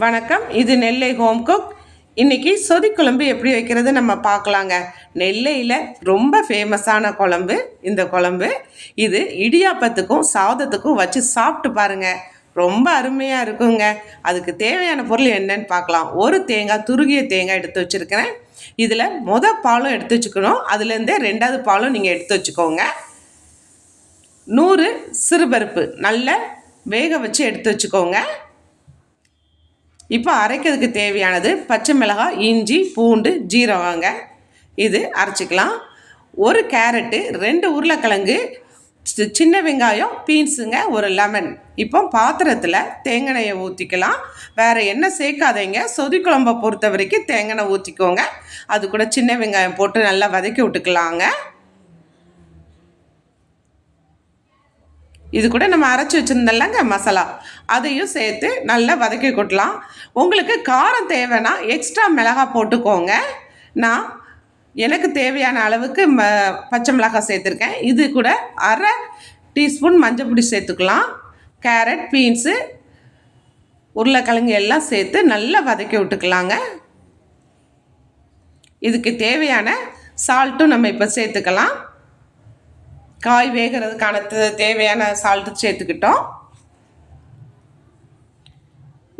வணக்கம். இது நெல்லை home cook. இன்னைக்கு சொதி குழம்பு எப்படி வைக்கிறது நம்ம பார்க்கலாங்க. நெல்லையில் ரொம்ப ஃபேமஸான குழம்பு இந்த குழம்பு. இது இடியாப்பத்துக்கும் சாதத்துக்கும் வச்சு சாப்பிட்டு பாருங்க. ரொம்ப அருமையாக இருக்குங்க. அதுக்கு தேவையான பொருள் என்னன்னு பார்க்கலாம். ஒரு தேங்காய் துருகிய தேங்காய் எடுத்து வச்சுருக்கிறேன். இதில் முத பாலும் எடுத்து வச்சுக்கணும். அதுலேருந்தே ரெண்டாவது பாலும் நீங்கள் எடுத்து வச்சுக்கோங்க. நூறு சிறுபருப்பு நல்ல வேக வச்சு எடுத்து வச்சுக்கோங்க. இப்போ அரைக்கிறதுக்கு தேவையானது பச்சை மிளகாய் இஞ்சி பூண்டு ஜீரகங்க. இது அரைச்சிக்கலாம். ஒரு கேரட்டு ரெண்டு உருளைக்கிழங்கு சின்ன வெங்காயம் பீன்ஸுங்க ஒரு லெமன். இப்போ பாத்திரத்தில் தேங்காயை ஊற்றிக்கலாம் வேறு என்ன சேர்க்காதீங்க. சொதி குழம்பை பொறுத்த வரைக்கும் தேங்காய் ஊற்றிக்கோங்க அது கூட சின்ன வெங்காயம் போட்டு நல்லா வதக்கி விட்டுக்கலாங்க. இது கூட நம்ம அரைச்சி வச்சுருந்தோம்லங்க மசாலா. அதையும் சேர்த்து நல்லா வதக்கி கொட்டலாம். உங்களுக்கு காரம் தேவைன்னா எக்ஸ்ட்ரா மிளகாய் போட்டுக்கோங்க. நான் எனக்கு தேவையான அளவுக்கு ம பச்சை மிளகாய் சேர்த்துருக்கேன். இது கூட அரை டீஸ்பூன் மஞ்சள் பொடி சேர்த்துக்கலாம். கேரட் பீன்ஸு உருளைக்கிழங்கு எல்லாம் சேர்த்து நல்லா வதக்கி விட்டுக்கலாங்க. இதுக்கு தேவையான சால்ட்டும் நம்ம இப்போ சேர்த்துக்கலாம். காய் வேகிறதுக்கான தேவையான சால்ட்டு சேர்த்துக்கிட்டோம்.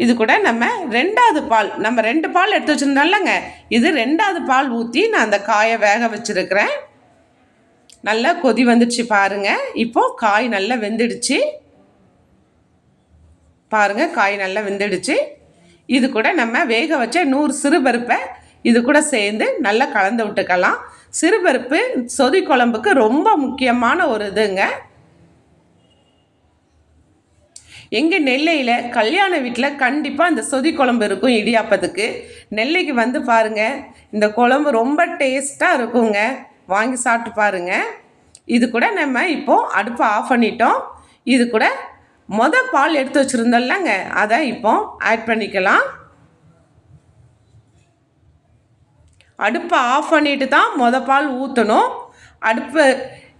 இது கூட நம்ம ரெண்டாவது பால் நம்ம ரெண்டு பால் எடுத்து வச்சுருந்தோம்லங்க. இது ரெண்டாவது பால் ஊற்றி நான் அந்த காயை வேக வச்சுருக்கிறேன். நல்லா கொதி வந்துடுச்சு பாருங்க. இப்போ காய் நல்லா வெந்துடுச்சு. பாருங்க காய் நல்லா வெந்துடுச்சு. இது கூட நம்ம வேக வச்ச நூறு சிறுபருப்பை இது கூட சேர்ந்து நல்லா கலந்து விட்டுக்கலாம். சிறுபருப்பு சொதி குழம்புக்கு ரொம்ப முக்கியமான ஒரு இதுங்க. எங்கள் நெல்லையில் கல்யாண வீட்டில் கண்டிப்பாக அந்த சொதி குழம்பு இருக்கும் இடியாப்பத்துக்கு. நெல்லைக்கு வந்து பாருங்கள் இந்த குழம்பு ரொம்ப டேஸ்ட்டாக இருக்குங்க. வாங்கி சாப்பிட்டு பாருங்க. இது கூட நம்ம இப்போது அடுப்பை ஆஃப் பண்ணிட்டோம். இது கூட மொதல் பால் எடுத்து வச்சுருந்தோம்லங்க அதை இப்போ ஆட் பண்ணிக்கலாம். அடுப்பை ஆஃப் பண்ணிட்டு தான் மொத பால் ஊற்றணும் அடுப்பு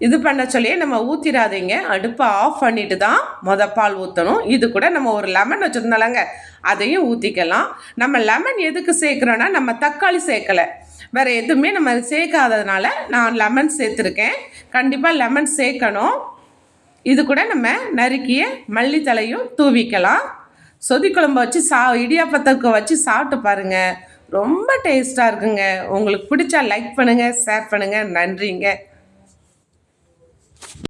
இது பண்ண சொல்லியே நம்ம ஊற்றிடாதீங்க அடுப்பை ஆஃப் பண்ணிட்டு தான் மொத பால் ஊற்றணும் இது கூட நம்ம ஒரு லெமன் வச்சுருந்தாலங்க அதையும் ஊற்றிக்கலாம் நம்ம லெமன் எதுக்கு சேர்க்குறோன்னா நம்ம தக்காளி சேர்க்கலை. வேறு எதுவுமே நம்ம சேர்க்காததுனால நான் லெமன் சேர்த்துருக்கேன். கண்டிப்பாக லெமன் சேர்க்கணும். இது கூட நம்ம நறுக்கிய மல்லித்தலையும் தூவிக்கலாம். சொதி குழம்பு வச்சு சா இடியாப்பத்துக்கு வச்சு சாப்பிட்டு பாருங்கள் ரொம்ப டேஸ்ட்டாக இருக்குங்க. உங்களுக்கு பிடிச்சா லைக் பண்ணுங்கள் ஷேர் பண்ணுங்கள் நன்றிங்க.